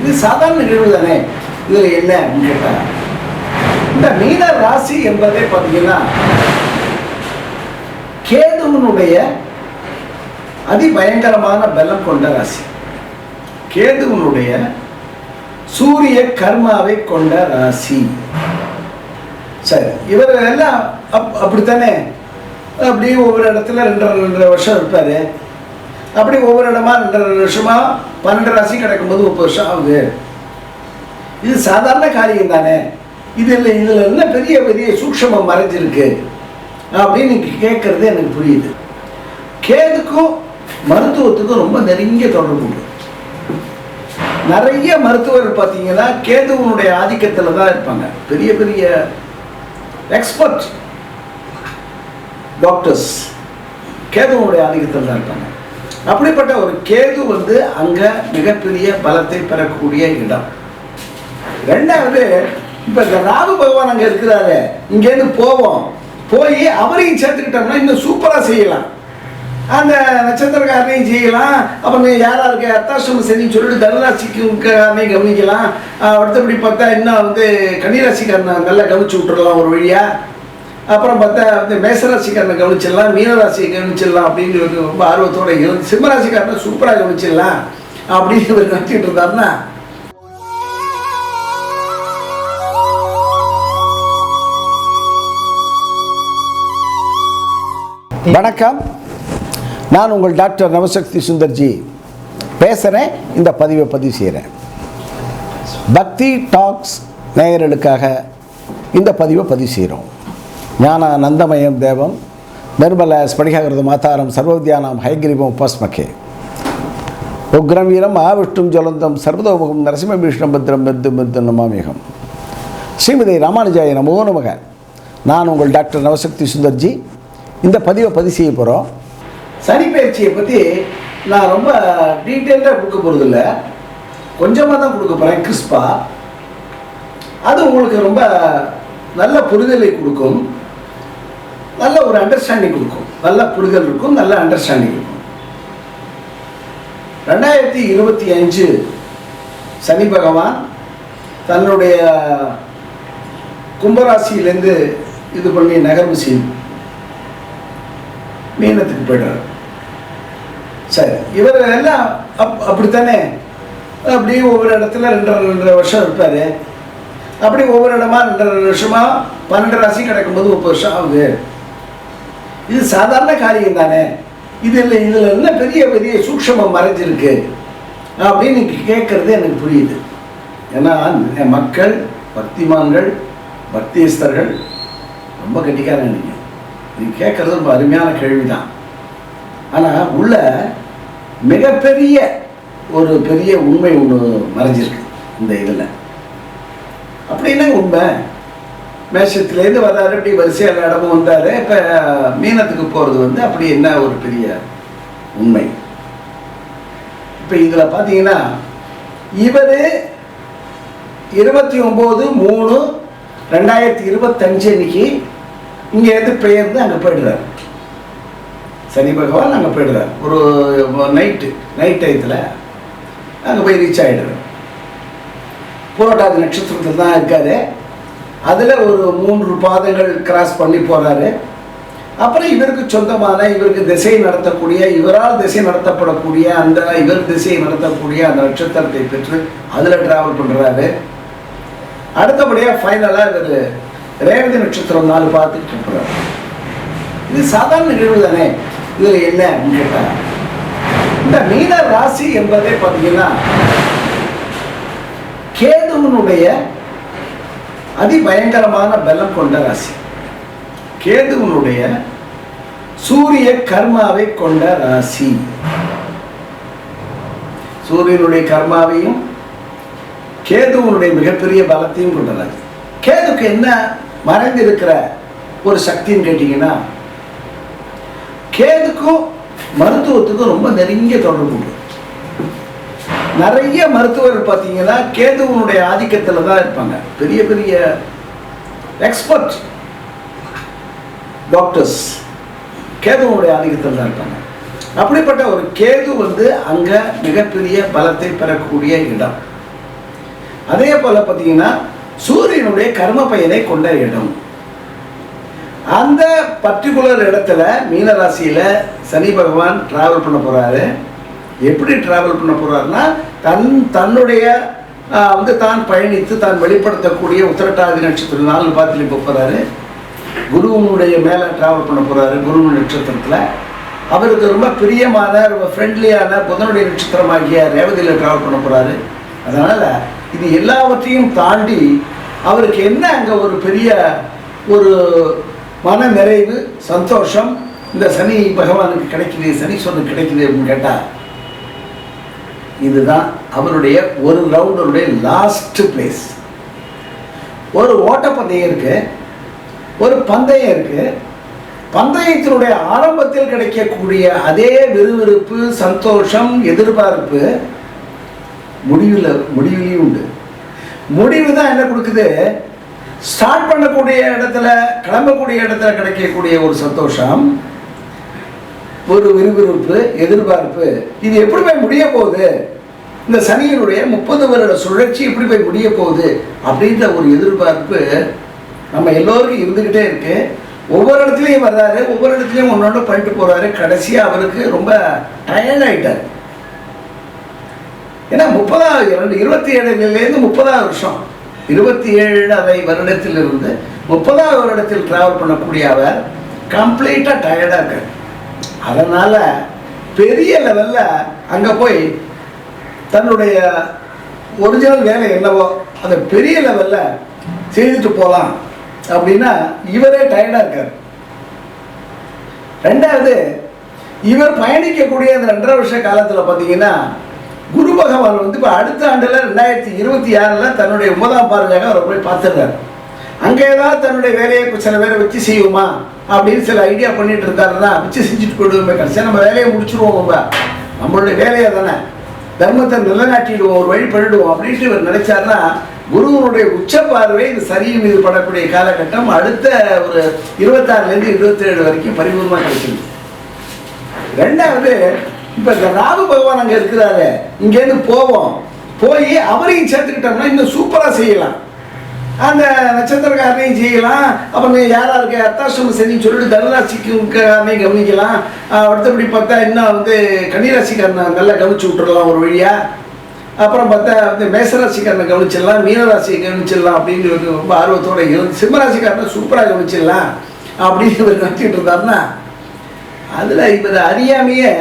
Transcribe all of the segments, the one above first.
இது சாதாரண நிகழ்வு தானே? இதில் என்ன அப்படின்னு கேட்டாங்க இந்த மீன ராசி என்பதே பார்த்தீங்கன்னா கேதுவனுடைய அதிபயங்கரமான பலம் கொண்ட ராசி. கேதுவனுடைய சூரிய கர்மாவை கொண்ட ராசி. சரி இவர் எல்லாம் அப் அப்படித்தானே? அப்படியே ஒவ்வொரு இடத்துல ரெண்டரை ரெண்டரை வருஷம் இருப்பார். அப்படி ஒவ்வொரு இடமா ரெண்டரை வருஷமா பன்னெண்டு ராசி கிடைக்கும்போது முப்பது வருஷம் ஆகுது. இது சாதாரண காரியம் தானே. இதில் இதில் என்ன பெரிய பெரிய சூக்ஷமம் மறைஞ்சிருக்கு? அப்படின்னு கேட்கறது எனக்கு புரியுது. கேதுக்கும் மருத்துவத்துக்கும் ரொம்ப நெருங்கிய தொடர்பு உண்டு. நிறைய மருத்துவர் பார்த்தீங்கன்னா கேதுவனுடைய ஆதிக்கத்தில் தான் இருப்பாங்க. பெரிய பெரிய எக்ஸ்பர்ட் டாக்டர்ஸ் கேதுவனுடைய ஆதிக்கத்தில் தான் இருப்பாங்க. அப்படிப்பட்ட ஒரு கேது வந்து அங்க மிகப்பெரிய பலத்தை பெறக்கூடிய இடம். ரெண்டாவது இப்ப இந்த ராகு பகவான் அங்க இருக்கிறாரு. இங்கேருந்து போவோம். போய் அவரையும் சேர்த்துக்கிட்டோம்னா இன்னும் சூப்பரா செய்யலாம். அந்த நட்சத்திரக்காரனையும் செய்யலாம். அப்புறம் யாராருக்கு அர்த்தாசிரம செஞ்சு சொல்லிட்டு தனுராசிக்காரனையும் கவனிக்கலாம். அடுத்தபடி பார்த்தா இன்னும் வந்து கன்னிராசிக்காரனை நல்லா கவனிச்சு விட்டுறலாம் ஒரு வழியா. அப்புறம் பார்த்தா வந்து மேசராசிக்காரனை கவனிச்சிடலாம் மீனராசியை கவனிச்சிடலாம் அப்படின்னு இவருக்கு ரொம்ப ஆர்வத்தோட இருந்து சிம்மராசிக்காரனை சூப்பராக கவனிச்சிடலாம் அப்படின்னு இவர் நினச்சிட்டு இருந்தாருன்னா வணக்கம். நான் உங்கள் டாக்டர் நவசக்தி சுந்தர்ஜி பேசுகிறேன் இந்த பதிவை பதிவு செய்கிறேன் பக்தி டாக்ஸ் நேயர்களுக்காக இந்த பதிவை பதிவு செய்கிறோம். ஞான நந்தமயம் தேவம் நிர்மல ஸ்படிகாகிருத மாதாரம் சர்வவித்யானாம் ஹைகிரீபம் உபாஸ்மகே. உக்ரம் வீரம் மகாவிஷ்ணும் ஜலந்தம் நரசிம்ம நரசிம்மபீஷ்ணம் பத்ரம் மெத்து மெத்து நமாமிகம். ஸ்ரீமதி ராமானுஜாய நமோ நமக. நான் உங்கள் டாக்டர் நவசக்தி சுந்தர்ஜி. இந்த பதிவை பதிவு செய்ய போகிறோம் சனி பயிற்சியை பற்றி நான் ரொம்ப டீட்டெயிலாக கொடுக்க போகிறதில்ல கொஞ்சமாக தான் கொடுக்க போகிறேன் கிறிஸ்பா. அது உங்களுக்கு ரொம்ப நல்ல புரிதலை கொடுக்கும். நல்ல ஒரு அண்டர்ஸ்டாண்டிங் கொடுக்கும். நல்ல புரிதல் இருக்கும் நல்ல அண்டர்ஸ்டாண்டிங் இருக்கும். ரெண்டாயிரத்தி இருபத்தி அஞ்சு சனி பகவான் தன்னுடைய கும்பராசியிலேருந்து இது பண்ணி நகர்வு செய்யும் மீனத்துக்கு போயிடுறாரு சரி இவர் எல்லாம் அப் அப்படித்தானே? அப்படியே ஒவ்வொரு இடத்துல ரெண்டரை ரெண்டரை வருஷம் இருப்பார். அப்படி ஒவ்வொரு இடமா ரெண்டரை வருஷமா பன்னெண்டு ராசி கிடைக்கும்போது முப்பது வருஷம் ஆகுது. இது சாதாரண காரியம் தானே? இதில் இதில் என்ன பெரிய பெரிய சூக்ஷமம் மறைஞ்சிருக்கு? அப்படின்னு கேட்குறது எனக்கு புரியுது. ஏன்னா மக்கள் பக்திமான்கள் பக்திஸ்தர்கள் ரொம்ப கெட்டிக்காரங்க நீங்கள் நீங்கள் கேட்குறது ரொம்ப அருமையான கேள்விதான். ஆனால் உள்ள மிகப்பெரிய ஒரு பெரிய உண்மை ஒன்று மறைஞ்சிருக்கு இந்த இதில். அப்படி உண்மை? மேஷத்துலேருந்து வர்றாரு இப்படி வரிசையாக இடமும் வந்தார். இப்போ மீனத்துக்கு போகிறது வந்து அப்படி என்ன ஒரு பெரிய உண்மை? இப்போ இதில் பார்த்தீங்கன்னா இவர் இருபத்தி ஒம்பது மூணு ரெண்டாயிரத்தி இருபத்தஞ்சு அன்னைக்கு இங்கேருந்து பெயர்ந்து அங்கே போயிடுறாரு. சனி பகவான் அங்கே போயிடுறாரு. ஒரு நைட்டு நைட் டயத்தில் அங்கே போய் ரீச் ஆகிடுறாரு புரோட்டாதி நட்சத்திரத்தில் தான் இருக்காரு. அதில் ஒரு மூன்று பாதங்கள் கிராஸ் பண்ணி போகிறாரு அப்புறம் இவருக்கு சொந்தமான இவருக்கு திசை நடத்தக்கூடிய இவரால் திசை நடத்தப்படக்கூடிய அந்த இவர் திசையை நடத்தக்கூடிய அந்த நட்சத்திரத்தை பெற்று அதில் டிராவல் பண்ணுறாரு அடுத்தபடியாக ஃபைனலாக இவர் ரேவதி நட்சத்திரம் நாலு பார்த்துட்டு இருக்கிறார் இது சாதாரண நிகழ்வு தானே? இதில் என்ன அப்படின்னு கேட்டாங்க இந்த மீன ராசி என்பதே பார்த்தீங்கன்னா கேதுவனுடைய அதிபயங்கரமான பலம் கொண்ட ராசி. கேதுவனுடைய சூரிய கர்மாவை கொண்ட ராசி. சூரியனுடைய கர்மாவையும் கேதுவனுடைய மிகப்பெரிய பலத்தையும் கொண்ட ராசி. கேதுக்கு என்ன மறைந்திருக்கிற ஒரு சக்தின்னு கேட்டீங்கன்னா கேதுக்கும் மருத்துவத்துக்கும் ரொம்ப நெருங்கிய தொடர்பு உண்டு. நிறைய மருத்துவர் பார்த்தீங்கன்னா கேதுவனுடைய ஆதிக்கத்தில் தான் இருப்பாங்க. பெரிய பெரிய எக்ஸ்பர்ட் டாக்டர்ஸ் கேதுவனுடைய ஆதிக்கத்தில் தான் இருப்பாங்க. அப்படிப்பட்ட ஒரு கேது வந்து அங்கே மிகப்பெரிய பலத்தை பெறக்கூடிய இடம். அதே போல பார்த்தீங்கன்னா சூரியனுடைய கர்ம பயனை கொண்ட இடம். அந்த பர்டிகுலர் இடத்துல மீனராசியில் சனி பகவான் டிராவல் பண்ண போறாரு. எப்படி டிராவல் பண்ண போறாருன்னா தன் தன்னுடைய வந்து தான் பயணித்து தான் வெளிப்படுத்தக்கூடிய உத்திரட்டாதி நட்சத்திரம் நாலு பாத்திரம் இப்போ குருவனுடைய மேலே ட்ராவல் பண்ண போகிறாரு குரு நட்சத்திரத்தில். அவருக்கு ரொம்ப பிரியமான ரொம்ப ஃப்ரெண்ட்லியான புதனுடைய நட்சத்திரமாகிய ரேவதியில் ட்ராவல் பண்ண போகிறாரு அதனால் இது எல்லாவற்றையும் தாண்டி அவருக்கு என்ன அங்கே ஒரு பெரிய ஒரு மன நிறைவு சந்தோஷம் இந்த சனி பகவானுக்கு கிடைக்குது சனீஸ்வரனுக்கு கிடைக்குது அப்படின்னு கேட்டால் இதுதான் அவருடைய ஒரு ரவுண்டருடைய லாஸ்ட் பிளேஸ் ஒரு ஓட்டப்பந்தயம் இருக்கு ஒரு பந்தயம் இருக்கு. பந்தயத்தினுடைய ஆரம்பத்தில் கிடைக்கக்கூடிய அதே விறுவிறுப்பு சந்தோஷம் எதிர்பார்ப்பு முடிவில் முடிவிலையும் உண்டு. முடிவு தான் என்ன கொடுக்குது? ஸ்டார்ட் பண்ணக்கூடிய இடத்துல கிளம்பக்கூடிய இடத்துல கிடைக்கக்கூடிய ஒரு சந்தோஷம் ஒரு விறுவிறுப்பு எதிர்பார்ப்பு இது எப்படி போய் முடிய போகுது? இந்த சனியினுடைய முப்பது வருட சுழற்சி எப்படி போய் முடிய போகுது? அப்படின்ற ஒரு எதிர்பார்ப்பு நம்ம எல்லோருக்கும் இருந்துக்கிட்டே இருக்கு. ஒவ்வொரு இடத்துலையும் வர்றாரு ஒவ்வொரு இடத்துலையும் ஒன்னொன்று பண்ணிட்டு போறாரு. கடைசியாக அவருக்கு ரொம்ப டயர்ட் ஆயிட்டார். ஏன்னா முப்பதாவது இரண்டு இருபத்தி ஏழுலேருந்து முப்பதாவது வருஷம். இருபத்தி ஏழு ஏழரை வருடத்திலிருந்து முப்பதாவது வருடத்தில் டிராவல் பண்ணக்கூடிய அவர் கம்ப்ளீட்டாக டயர்டாக இருக்கார். அதனால் பெரிய லெவலில் அங்கே போய் தன்னுடைய ஒரிஜினல் வேலை என்னவோ அதை பெரிய லெவலில் செய்துட்டு போகலாம் அப்படின்னா இவரே டயர்டாக இருக்கார். ரெண்டாவது இவர் பயணிக்கக்கூடிய அந்த ரெண்டரை வருஷ காலத்தில் பார்த்தீங்கன்னா குரு பகவான் வந்து இப்போ அடுத்த ஆண்டில் ரெண்டாயிரத்தி இருபத்தி ஆறில் தன்னுடைய ஒன்பதாம் பார்வையாக அவரை போய் பார்த்துடுறாரு. அங்கே ஏதாவது தன்னுடைய வேலையை சில பேரை வச்சு செய்யுமா? அப்படின்னு சில ஐடியா பண்ணிட்டு இருக்காருன்னா வச்சு செஞ்சுட்டு போயிடுவோமே கடைசியாக நம்ம வேலையை முடிச்சிருவோம் நம்ம நம்மளுடைய வேலையை தானே. தர்மத்தை நிலைநாட்டிடுவோம் ஒரு வழி பண்ணிடுவோம் அப்படின்ட்டு இவர் நினைச்சாருன்னா குருவனுடைய உச்ச பார்வை இந்த சரியின் மீது படக்கூடிய காலகட்டம் அடுத்த ஒரு இருபத்தாறுலேருந்து இருபத்தேழு வரைக்கும் பரிபூர்ணமாக கிடைக்கும் ரெண்டாவது இப்போ இந்த ராகு பகவான் அங்கே இருக்கிறாரு. இங்கேருந்து போவோம். போய் அவரையும் சேர்த்துக்கிட்டோம்னா இன்னும் சூப்பராக செய்யலாம். அந்த நட்சத்திரக்காரனையும் செய்யலாம் அப்புறம் யாரா இருக்க? அர்த்தாசிரம சனின்னு சொல்லிட்டு தனுராசிக்காரனையும் கவனிக்கலாம். அடுத்தபடி பார்த்தா இன்னும் வந்து கன்னிராசிக்காரனை நல்லா கவனிச்சு விட்டுறலாம் ஒரு வழியா. அப்புறம் பார்த்தா வந்து மேசராசிக்காரனை கவனிச்சிடலாம் மீனராசியை கவனிச்சிடலாம் அப்படின்னு இவருக்கு ரொம்ப ஆர்வத்தோடு இருந்து சிம்மராசிக்காரனை சூப்பராக கவனிச்சிடலாம் அப்படின்னு இவர் நினச்சிட்டு இருந்தாருன்னா அதில் இவர் அறியாமையே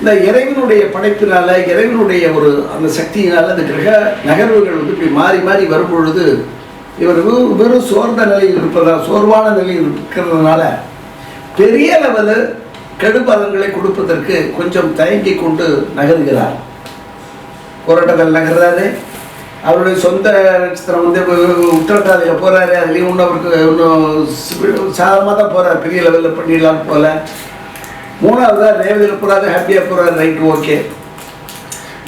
இந்த இறைவனுடைய படைப்பினால இறைவனுடைய ஒரு அந்த சக்தியினால அந்த கிரக நகர்வுகள் வந்து இப்படி மாறி மாறி வரும் பொழுது இவர் வெறும் சோர்ந்த நிலையில் இருப்பதா சோர்வான நிலையில் இருக்கிறதுனால பெரிய லெவலு கெடுபலன்களை கொடுப்பதற்கு கொஞ்சம் தயங்கி கொண்டு நகர்கிறார். போராட்டத்தில் நகர்றாரு. அவருடைய சொந்த நட்சத்திரம் வந்து உத்தரட்டாதியில் போகிறாரு அதுலேயும் ஒன்று அவருக்கு இன்னும் சாதமாக தான் போகிறார் பெரிய லெவலில் பண்ணிடலாம்னு மூணாவது தான் ரேவதியில் போகிறாரு ஹாப்பியாக போகிறாரு ரைட்டு ஓகே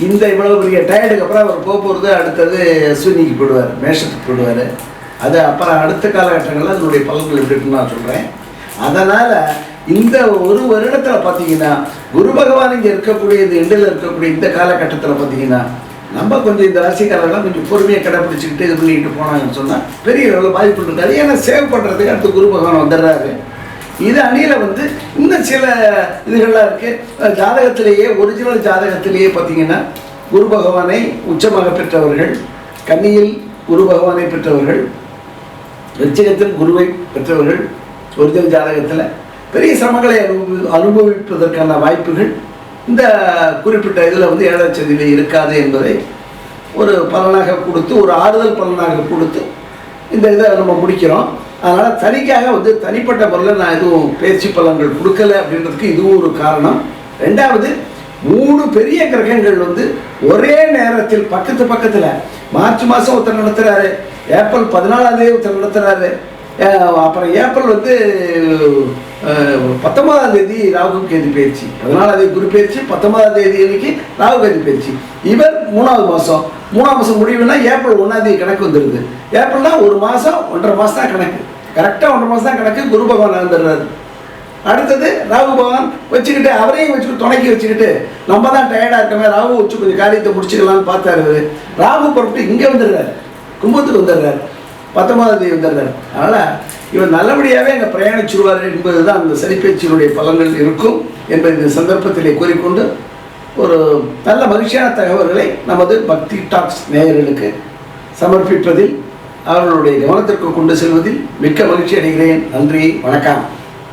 இந்த இவ்வளவு பெரிய டயர்டுக்கு அப்புறம் அவர் போக போகிறது அடுத்தது அஸ்வினிக்கு போயிடுவார் மேஷத்துக்கு போயிடுவார். அது அப்புறம் அடுத்த காலகட்டங்களில் அதனுடைய பலன்கள் எப்படி நான் சொல்கிறேன் அதனால் இந்த ஒரு வருடத்தில் பார்த்தீங்கன்னா குரு பகவான் இங்கே இருக்கக்கூடிய இந்த எண்டில் இருக்கக்கூடிய இந்த காலகட்டத்தில் பார்த்தீங்கன்னா நம்ம கொஞ்சம் இந்த ராசிக்காரர்கள்லாம் கொஞ்சம் பொறுமையை கடைப்பிடிச்சிக்கிட்டு இது பண்ணிக்கிட்டு போனாங்கன்னு சொன்னால் பெரிய அளவில் பாதிப்பு இருக்காது ஏன்னா சேவ் பண்ணுறதுக்கு அடுத்து குரு பகவான் வந்துடுறாரு. இது அணியில் வந்து இன்னும் சில இதுகள்லாம் இருக்குது ஜாதகத்திலேயே ஒரிஜினல் ஜாதகத்திலேயே பார்த்தீங்கன்னா குரு பகவானை உச்சமாக பெற்றவர்கள் கன்னியில் குரு பகவானை பெற்றவர்கள் விருச்சிகத்தில் குருவை பெற்றவர்கள் ஒரிஜினல் ஜாதகத்தில் பெரிய சிரமங்களை அனுபவி அனுபவிப்பதற்கான வாய்ப்புகள் இந்த குறிப்பிட்ட இதில் வந்து ஏழச்சதியில் இருக்காது என்பதை ஒரு பலனாக கொடுத்து ஒரு ஆறுதல் பலனாக கொடுத்து இந்த இதை நம்ம முடிக்கிறோம். அதனால் தனிக்காக வந்து தனிப்பட்ட முறையில் நான் எதுவும் பேச்சு பலன்கள் கொடுக்கல அப்படின்றதுக்கு இதுவும் ஒரு காரணம். ரெண்டாவது மூணு பெரிய கிரகங்கள் வந்து ஒரே நேரத்தில் பக்கத்து பக்கத்தில் மார்ச் மாதம் ஒருத்தர் நடத்துகிறாரு ஏப்ரல் பதினாலாம் தேதி ஒருத்தர் நடத்துகிறாரு அப்புறம் ஏப்ரல் வந்து பத்தொன்பதாம் தேதி ராகு கேது பயிற்சி. பதினாலாம் தேதி குரு பயிற்சி பத்தொன்பதாம் தேதி அன்னைக்கு ராகு கேது பயிற்சி. இவர் மூணாவது மாதம் மூணாவது மாதம் முடிவுனா ஏப்ரல் ஒன்றாம் தேதி கணக்கு வந்துடுது ஏப்ரல்னா ஒரு மாதம் ஒன்றரை மாதம் தான் கணக்கு. கரெக்டாக ஒன்றரை மாதம் தான் கணக்கு குரு பகவான் வந்துடுறாரு அடுத்தது ராகு பகவான் வச்சுக்கிட்டு அவரையும் வச்சுக்கிட்டு துணைக்கி வச்சுக்கிட்டு நம்ம தான் டயர்டாக இருக்கமே ராகு வச்சு கொஞ்சம் காரியத்தை முடிச்சுக்கலாம்னு பார்த்தாரு ராகு புறப்பட்டு இங்கே வந்துடுறாரு. கும்பத்துக்கு வந்துடுறாரு. பத்தொன்பதாம் தேதி வந்துடுறாரு. அதனால் இவர் நல்லபடியாகவே அங்கே பிரயாணிச்சிருவார் என்பது தான் அந்த சனிப்பயிற்சியினுடைய பலன்கள் இருக்கும் என்பதை இந்த சந்தர்ப்பத்திலே கூறிக்கொண்டு ஒரு நல்ல மகிழ்ச்சியான தகவல்களை நமது பக்தி டாக்ஸ் நேயர்களுக்கு சமர்ப்பிப்பதில் அவர்களுடைய கவனத்திற்கு கொண்டு செல்வதில் மிக்க மகிழ்ச்சி அடைகிறேன். நன்றி வணக்கம்.